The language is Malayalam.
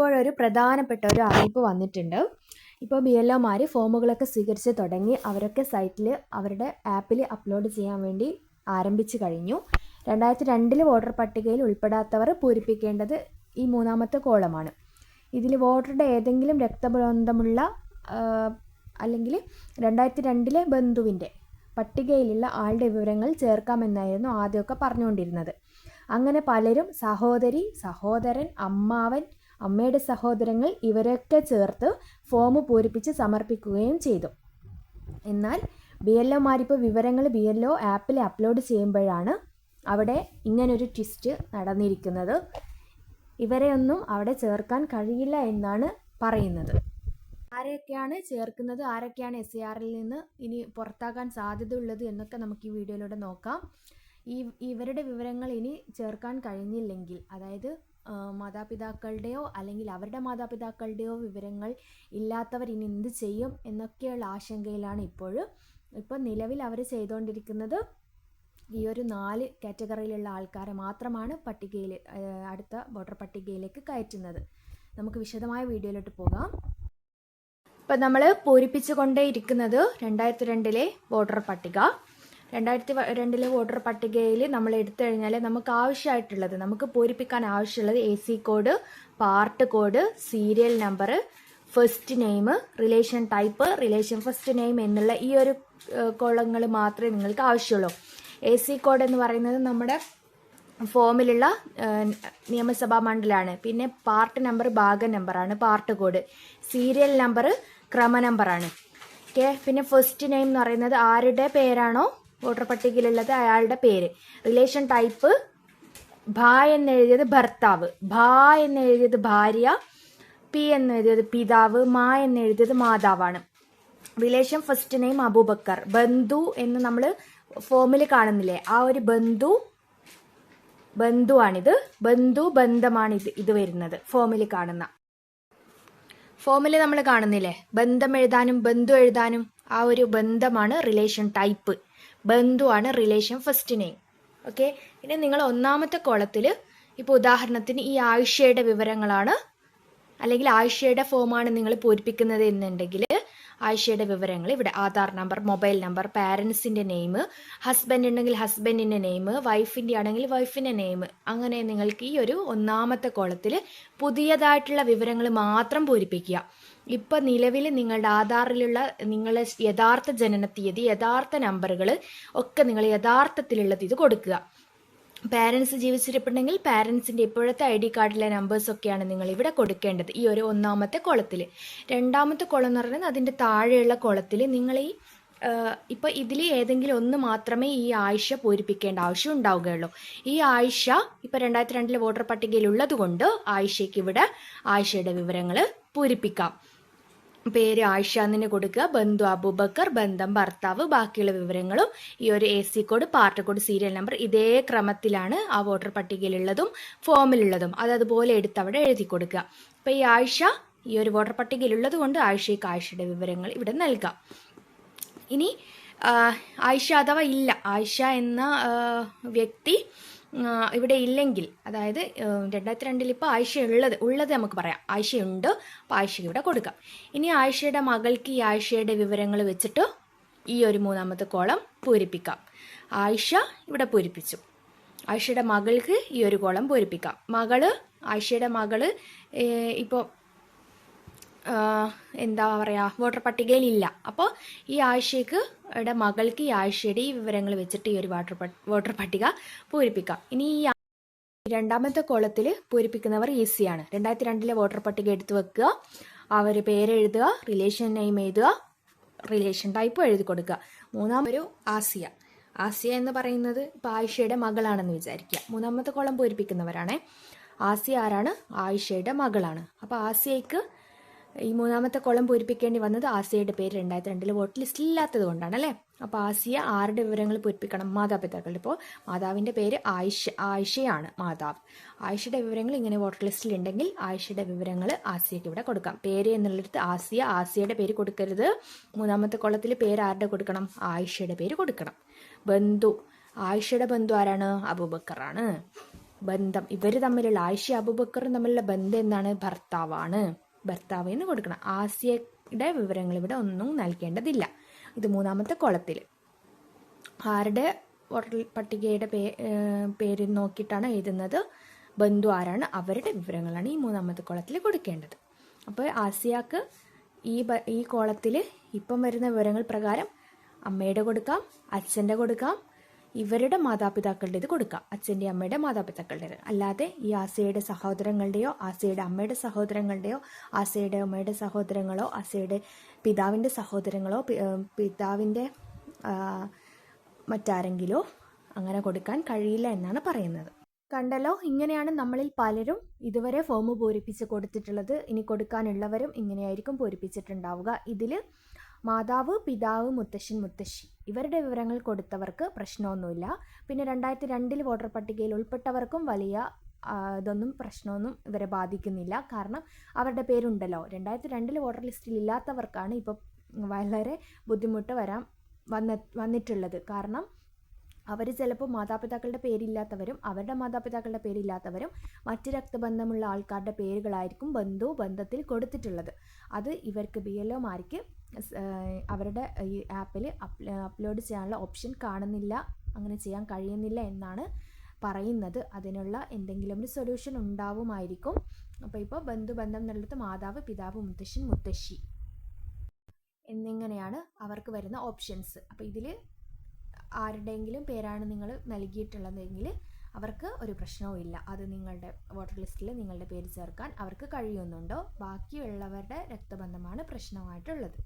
ഇപ്പോഴൊരു പ്രധാനപ്പെട്ട ഒരു അറിയിപ്പ് വന്നിട്ടുണ്ട്. ഇപ്പോൾ ബി എൽ ഒമാർ ഫോമുകളൊക്കെ സ്വീകരിച്ച് തുടങ്ങി. അവരൊക്കെ സൈറ്റിൽ അവരുടെ ആപ്പിൽ അപ്ലോഡ് ചെയ്യാൻ വേണ്ടി ആരംഭിച്ചു കഴിഞ്ഞു. രണ്ടായിരത്തി രണ്ടിൽ വോട്ടർ പട്ടികയിൽ ഉൾപ്പെടാത്തവർ പൂരിപ്പിക്കേണ്ടത് ഈ മൂന്നാമത്തെ കോളമാണ്. ഇതിൽ വോട്ടറുടെ ഏതെങ്കിലും രക്തബന്ധമുള്ള അല്ലെങ്കിൽ രണ്ടായിരത്തി രണ്ടിലെ ബന്ധുവിന്റെ പട്ടികയിലുള്ള ആളുടെ വിവരങ്ങൾ ചേർക്കാമെന്നായിരുന്നു ആദ്യമൊക്കെ പറഞ്ഞുകൊണ്ടിരുന്നത്. അങ്ങനെ പലരും സഹോദരി സഹോദരൻ അമ്മാവൻ അമ്മയുടെ സഹോദരങ്ങൾ ഇവരൊക്കെ ചേർത്ത് ഫോം പൂരിപ്പിച്ച് സമർപ്പിക്കുകയും ചെയ്തു. എന്നാൽ ബി എൽ ഒമാരിപ്പോൾ വിവരങ്ങൾ ബി എൽ ഒ ആപ്പിൽ അപ്ലോഡ് ചെയ്യുമ്പോഴാണ് അവിടെ ഇങ്ങനൊരു ട്വിസ്റ്റ് നടന്നിരിക്കുന്നത്. ഇവരെ ഒന്നും അവിടെ ചേർക്കാൻ കഴിയില്ല എന്നാണ് പറയുന്നത്. ആരെയൊക്കെയാണ് ചേർക്കുന്നത്? ആരൊക്കെയാണ് എസ് ആറിൽ നിന്ന് ഇനി പുറത്താക്കാൻ സാധ്യതയുള്ളത് എന്നൊക്കെ നമുക്ക് ഈ വീഡിയോയിലൂടെ നോക്കാം. ഈ ഇവരുടെ വിവരങ്ങൾ ഇനി ചേർക്കാൻ കഴിഞ്ഞില്ലെങ്കിൽ അതായത് മാതാപിതാക്കളുടെയോ അല്ലെങ്കിൽ അവരുടെ മാതാപിതാക്കളുടെയോ വിവരങ്ങൾ ഇല്ലാത്തവർ ഇനി എന്ത് ചെയ്യും എന്നൊക്കെയുള്ള ആശങ്കയിലാണ് ഇപ്പോഴും. ഇപ്പോൾ നിലവിൽ അവർ ചെയ്തുകൊണ്ടിരിക്കുന്നത് ഈ ഒരു നാല് കാറ്റഗറിയിലുള്ള ആൾക്കാരെ മാത്രമാണ് പട്ടികയിൽ അടുത്ത വോട്ടർ പട്ടികയിലേക്ക് കയറ്റുന്നത്. നമുക്ക് വിശദമായ വീഡിയോയിലോട്ട് പോകാം. ഇപ്പം നമ്മൾ പൂരിപ്പിച്ചുകൊണ്ടേ ഇരിക്കുന്നത് രണ്ടായിരത്തി രണ്ടിലെ വോട്ടർ പട്ടിക. രണ്ടായിരത്തി രണ്ടിലെ വോട്ടർ പട്ടികയിൽ നമ്മൾ എടുത്തു കഴിഞ്ഞാൽ നമുക്ക് ആവശ്യമായിട്ടുള്ളത് നമുക്ക് പൂരിപ്പിക്കാൻ ആവശ്യമുള്ളത് A C code part code serial number first name relation type relation first name എന്നുള്ള ഈ ഒരു കോളങ്ങൾ മാത്രമേ നിങ്ങൾക്ക് ആവശ്യമുള്ളൂ. എ സി കോഡ് എന്ന് പറയുന്നത് നമ്മുടെ ഫോമിലുള്ള നിയമസഭാ മണ്ഡലമാണ്. പിന്നെ പാർട്ട് നമ്പർ ഭാഗ നമ്പറാണ് പാർട്ട് കോഡ് സീരിയൽ നമ്പർ ക്രമ നമ്പറാണ് ഓക്കെ പിന്നെ ഫസ്റ്റ് നെയിം എന്ന് പറയുന്നത് ആരുടെ പേരാണോ? വോട്ടർ പട്ടികയിലുള്ളത് അയാളുടെ പേര്. റിലേഷൻ ടൈപ്പ് ഭ എന്നെഴുതിയത് ഭർത്താവ്. ഭ എന്നെഴുതിയത് ഭാര്യ പി എന്ന് എന്നെഴുതിയത് പിതാവ് മാ എന്ന് എന്നെഴുതിയത് മാതാവാണ്. Relation first name Abubakar. ബന്ധു എന്ന് നമ്മൾ ഫോമിൽ കാണുന്നില്ലേ? ആ ഒരു ബന്ധു ബന്ധുവാണിത്. ബന്ധു ബന്ധമാണ് ഇത് ഇത് വരുന്നത് ഫോമിൽ കാണുന്ന. ഫോമിൽ നമ്മൾ കാണുന്നില്ലേ? ബന്ധം എഴുതാനും ബന്ധു എഴുതാനും ആ ഒരു ബന്ധമാണ് റിലേഷൻ ടൈപ്പ് ബന്ധുവാണ് റിലേഷൻ ഫസ്റ്റ് നെയിം ഓക്കെ ഇനി നിങ്ങൾ ഒന്നാമത്തെ കോളത്തിൽ ഇപ്പോൾ ഉദാഹരണത്തിന് ഈ ആയിഷയുടെ വിവരങ്ങളാണ് അല്ലെങ്കിൽ ആയിഷയുടെ ഫോമാണ് നിങ്ങൾ പൂരിപ്പിക്കുന്നത് എന്നുണ്ടെങ്കിൽ ആയിഷയുടെ വിവരങ്ങൾ ഇവിടെ. ആധാർ നമ്പർ മൊബൈൽ നമ്പർ പാരൻസിന്റെ നെയിം ഹസ്ബൻഡ് ഉണ്ടെങ്കിൽ ഹസ്ബൻഡിന്റെ നെയിം വൈഫിന്റെ ആണെങ്കിൽ വൈഫിന്റെ നെയിം. അങ്ങനെ നിങ്ങൾക്ക് ഈ ഒരു ഒന്നാമത്തെ കോളത്തിൽ പുതിയതായിട്ടുള്ള വിവരങ്ങൾ മാത്രം പൂരിപ്പിക്കുക. ഇപ്പം നിലവിൽ നിങ്ങളുടെ ആധാറിലുള്ള നിങ്ങളെ യഥാർത്ഥ ജനന തീയതി യഥാർത്ഥ നമ്പറുകൾ ഒക്കെ നിങ്ങൾ യഥാർത്ഥത്തിലുള്ളത് ഇത് കൊടുക്കുക. പാരൻസ് ജീവിച്ചിരിപ്പുണ്ടെങ്കിൽ പാരൻസിന്റെ ഇപ്പോഴത്തെ ഐ ഡി കാർഡിലെ നമ്പേഴ്സൊക്കെയാണ് നിങ്ങൾ ഇവിടെ കൊടുക്കേണ്ടത്. ഈ ഒരു ഒന്നാമത്തെ കുളത്തിൽ രണ്ടാമത്തെ കുളം എന്ന് പറയുന്നത് അതിന്റെ താഴെയുള്ള കുളത്തിൽ നിങ്ങൾ ഈ ഇപ്പോൾ ഇതിൽ ഏതെങ്കിലും ഒന്ന് മാത്രമേ ഈ ആഴ്ച പൂരിപ്പിക്കേണ്ട ആവശ്യം ഉണ്ടാവുകയുള്ളൂ. ഈ ആഴ്ച ഇപ്പോൾ രണ്ടായിരത്തി രണ്ടിലെ വോട്ടർ പട്ടികയിൽ ഉള്ളതുകൊണ്ട് കൊണ്ട് ആയിഷയ്ക്ക് ഇവിടെ ആഴ്ചയുടെ വിവരങ്ങൾ പൂരിപ്പിക്കാം. പേര് ആയിഷാന്നിന് കൊടുക്കുക. ബന്ധു അബൂബക്കർ ബന്ധം ഭർത്താവ് ബാക്കിയുള്ള വിവരങ്ങളും ഈ ഒരു A C code part code serial number ഇതേ ക്രമത്തിലാണ് ആ വോട്ടർ പട്ടികയിലുള്ളതും ഫോമിലുള്ളതും അത് അതുപോലെ എടുത്ത് അവിടെ എഴുതി കൊടുക്കുക. അപ്പോൾ ഈ ആയിഷ ഈ ഒരു വോട്ടർ പട്ടികയിലുള്ളത് കൊണ്ട് ആയിഷയ്ക്ക് ആയിഷയുടെ വിവരങ്ങൾ ഇവിടെ നൽകാം. ഇനി ആയിഷ അഥവാ ഇല്ല ആയിഷ എന്ന വ്യക്തി ഇവിടെ ഇല്ലെങ്കിൽ അതായത് രണ്ടായിരത്തി രണ്ടിൽ ഇപ്പോൾ ആയിഷ ഉള്ളത് ഉള്ളത് നമുക്ക് പറയാം. ആയിഷയുണ്ട് അപ്പോൾ ആയിഷയ്ക്ക് ഇവിടെ കൊടുക്കാം. ഇനി ആയിഷയുടെ മകൾക്ക് ഈ ആയിഷയുടെ വിവരങ്ങൾ വെച്ചിട്ട് ഈ ഒരു മൂന്നാമത്തെ കോളം പൂരിപ്പിക്കാം. ആയിഷ ഇവിടെ പൂരിപ്പിച്ചു. ആയിഷയുടെ മകൾക്ക് ഈ ഒരു കോളം പൂരിപ്പിക്കാം. മകൾ ആയിഷയുടെ മകൾ ഇപ്പോൾ എന്താ പറയുക വോട്ടർ പട്ടികയിൽ ഇല്ല അപ്പോൾ ഈ ആഴ്ചയ്ക്ക് മകൾക്ക് ഈ ആഴ്ചയുടെ ഈ വിവരങ്ങൾ വെച്ചിട്ട് ഈ ഒരു വാട്ടർ വോട്ടർ പട്ടിക പൂരിപ്പിക്കാം. ഇനി ഈ രണ്ടാമത്തെ കോളത്തിൽ പൂരിപ്പിക്കുന്നവർ ഈസിയാണ് രണ്ടായിരത്തി രണ്ടിലെ വോട്ടർ പട്ടിക എടുത്തു വെക്കുക. അവർ പേരെഴുതുക റിലേഷൻ നെയിം എഴുതുക റിലേഷൻ ടൈപ്പ് എഴുതി കൊടുക്കുക. മൂന്നാമൊരു ആസിയ. ആസിയ എന്ന് പറയുന്നത് ഇപ്പോൾ ആയിഷയുടെ മകളാണെന്ന് വിചാരിക്കുക. മൂന്നാമത്തെ കോളം പൂരിപ്പിക്കുന്നവരാണ്. ആസിയ ആരാണ്? ആയിഷയുടെ മകളാണ്. അപ്പോൾ ആസിയയ്ക്ക് ഈ മൂന്നാമത്തെ കോളം പൂരിപ്പിക്കേണ്ടി വന്നത് ആസിയയുടെ പേര് രണ്ടായിരത്തി രണ്ടിൽ വോട്ട് ലിസ്റ്റിൽ ഇല്ലാത്തത് കൊണ്ടാണ് അല്ലേ? അപ്പോൾ ആസിയ ആരുടെ വിവരങ്ങൾ പൂരിപ്പിക്കണം? മാതാപിതാക്കളുടെ. ഇപ്പോൾ മാതാവിന്റെ പേര് ആയിഷ ആയിഷയാണ് മാതാവ്. ആയിഷയുടെ വിവരങ്ങൾ ഇങ്ങനെ വോട്ടർ ലിസ്റ്റിൽ ഉണ്ടെങ്കിൽ ആയിഷയുടെ വിവരങ്ങൾ ആസിയയ്ക്ക് ഇവിടെ കൊടുക്കാം. പേര് എന്നുള്ളിടത്ത് ആസിയ ആസിയയുടെ പേര് കൊടുക്കരുത്. മൂന്നാമത്തെ കോളത്തിൽ പേര് ആരുടെ കൊടുക്കണം? ആയിഷയുടെ പേര് കൊടുക്കണം. ബന്ധു ആയിഷയുടെ ബന്ധു ആരാണ്? അബൂബക്കറാണ്. ബന്ധം ഇവർ തമ്മിലുള്ള ആയിഷ അബുബക്കറും തമ്മിലുള്ള ബന്ധം എന്താണ്? ഭർത്താവാണ്. ഭർത്താവ് എന്ന് കൊടുക്കണം. ആസിയയുടെ വിവരങ്ങൾ ഇവിടെ ഒന്നും നൽകേണ്ടതില്ല. ഇത് മൂന്നാമത്തെ കുളത്തിൽ. ആരുടെ വോട്ടർ പട്ടികയുടെ പേ പേര് നോക്കിയിട്ടാണ് എഴുതുന്നത്? ബന്ധു ആരാണ്? അവരുടെ വിവരങ്ങളാണ് ഈ മൂന്നാമത്തെ കോളത്തിൽ കൊടുക്കേണ്ടത്. അപ്പോൾ ആസിയാക്ക് ഈ ഈ കോളത്തിൽ ഇപ്പം വരുന്ന വിവരങ്ങൾ പ്രകാരം അമ്മയുടെ കൊടുക്കാം അച്ഛന്റെ കൊടുക്കാം ഇവരുടെ മാതാപിതാക്കളുടേത് കൊടുക്കാം. അച്ഛന്റെ അമ്മയുടെ മാതാപിതാക്കളുടേത്. അല്ലാതെ ഈ ആസയുടെ സഹോദരങ്ങളുടെയോ ആസയുടെ അമ്മയുടെ സഹോദരങ്ങളുടെയോ ആസയുടെ അമ്മയുടെ സഹോദരങ്ങളോ ആസയുടെ പിതാവിന്റെ സഹോദരങ്ങളോ പിതാവിന്റെ മറ്റാരെങ്കിലോ അങ്ങനെ കൊടുക്കാൻ കഴിയില്ല എന്നാണ് പറയുന്നത്. കണ്ടല്ലോ ഇങ്ങനെയാണ് നമ്മളിൽ പലരും ഇതുവരെ ഫോം പൂരിപ്പിച്ച് കൊടുത്തിട്ടുള്ളത്. ഇനി കൊടുക്കാനുള്ളവരും ഇങ്ങനെയായിരിക്കും പൂരിപ്പിച്ചിട്ടുണ്ടാവുക. ഇതിൽ മാതാവ് പിതാവ് മുത്തശ്ശൻ മുത്തശ്ശി. ഇവരുടെ വിവരങ്ങൾ കൊടുത്തവർക്ക് പ്രശ്നമൊന്നുമില്ല. പിന്നെ രണ്ടായിരത്തി രണ്ടിൽ വോട്ടർ പട്ടികയിൽ ഉൾപ്പെട്ടവർക്കും വലിയ ഇതൊന്നും പ്രശ്നമൊന്നും ഇവരെ ബാധിക്കുന്നില്ല. കാരണം അവരുടെ പേരുണ്ടല്ലോ. രണ്ടായിരത്തി രണ്ടിൽ വോട്ടർ ലിസ്റ്റിൽ ഇല്ലാത്തവർക്കാണ് ഇപ്പോൾ വളരെ ബുദ്ധിമുട്ട് വരാൻ വന്ന വന്നിട്ടുള്ളത്. കാരണം അവർ ചിലപ്പോൾ മാതാപിതാക്കളുടെ പേരില്ലാത്തവരും അവരുടെ മാതാപിതാക്കളുടെ പേരില്ലാത്തവരും മറ്റ് രക്തബന്ധമുള്ള ആൾക്കാരുടെ പേരുകളായിരിക്കും ബന്ധു ബന്ധത്തിൽ കൊടുത്തിട്ടുള്ളത്. അത് ഇവർക്ക് ബി എൽ ഒമാർക്ക് അവരുടെ ഈ ആപ്പിൽ അപ്ലോഡ് ചെയ്യാനുള്ള ഓപ്ഷൻ കാണുന്നില്ല അങ്ങനെ ചെയ്യാൻ കഴിയുന്നില്ല എന്നാണ് പറയുന്നത്. അതിനുള്ള എന്തെങ്കിലും ഒരു സൊല്യൂഷൻ ഉണ്ടാവുമായിരിക്കും. അപ്പോൾ ഇപ്പോൾ ബന്ധുബന്ധം എന്നുള്ളത് മാതാവ് പിതാവ് മുത്തശ്ശൻ മുത്തശ്ശി എന്നിങ്ങനെയാണ് അവർക്ക് വരുന്ന ഓപ്ഷൻസ്. അപ്പോൾ ഇതിൽ ആരുടെയെങ്കിലും പേരാണ് നിങ്ങൾ നൽകിയിട്ടുള്ളതെങ്കിൽ അവർക്ക് ഒരു പ്രശ്നവും ഇല്ല. അത് നിങ്ങളുടെ വോട്ടർ ലിസ്റ്റിൽ നിങ്ങളുടെ പേര് ചേർക്കാൻ അവർക്ക് കഴിയുന്നുണ്ടോ? ബാക്കിയുള്ളവരുടെ രക്തബന്ധമാണ് പ്രശ്നമായിട്ടുള്ളത്.